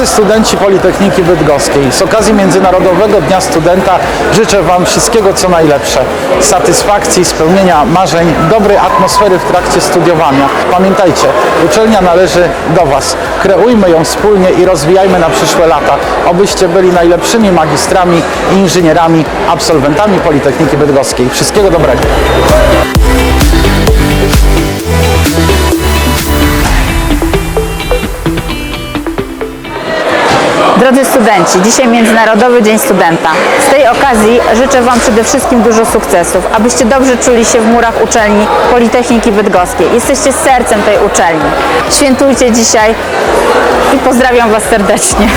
Drodzy studenci Politechniki Bydgoskiej, z okazji Międzynarodowego Dnia Studenta życzę Wam wszystkiego co najlepsze. Satysfakcji, spełnienia marzeń, dobrej atmosfery w trakcie studiowania. Pamiętajcie, uczelnia należy do Was. Kreujmy ją wspólnie i rozwijajmy na przyszłe lata, obyście byli najlepszymi magistrami inżynierami, absolwentami Politechniki Bydgoskiej. Wszystkiego dobrego. Drodzy studenci, dzisiaj Międzynarodowy Dzień Studenta. Z tej okazji życzę Wam przede wszystkim dużo sukcesów, abyście dobrze czuli się w murach uczelni Politechniki Bydgoskiej. Jesteście sercem tej uczelni. Świętujcie dzisiaj i pozdrawiam Was serdecznie.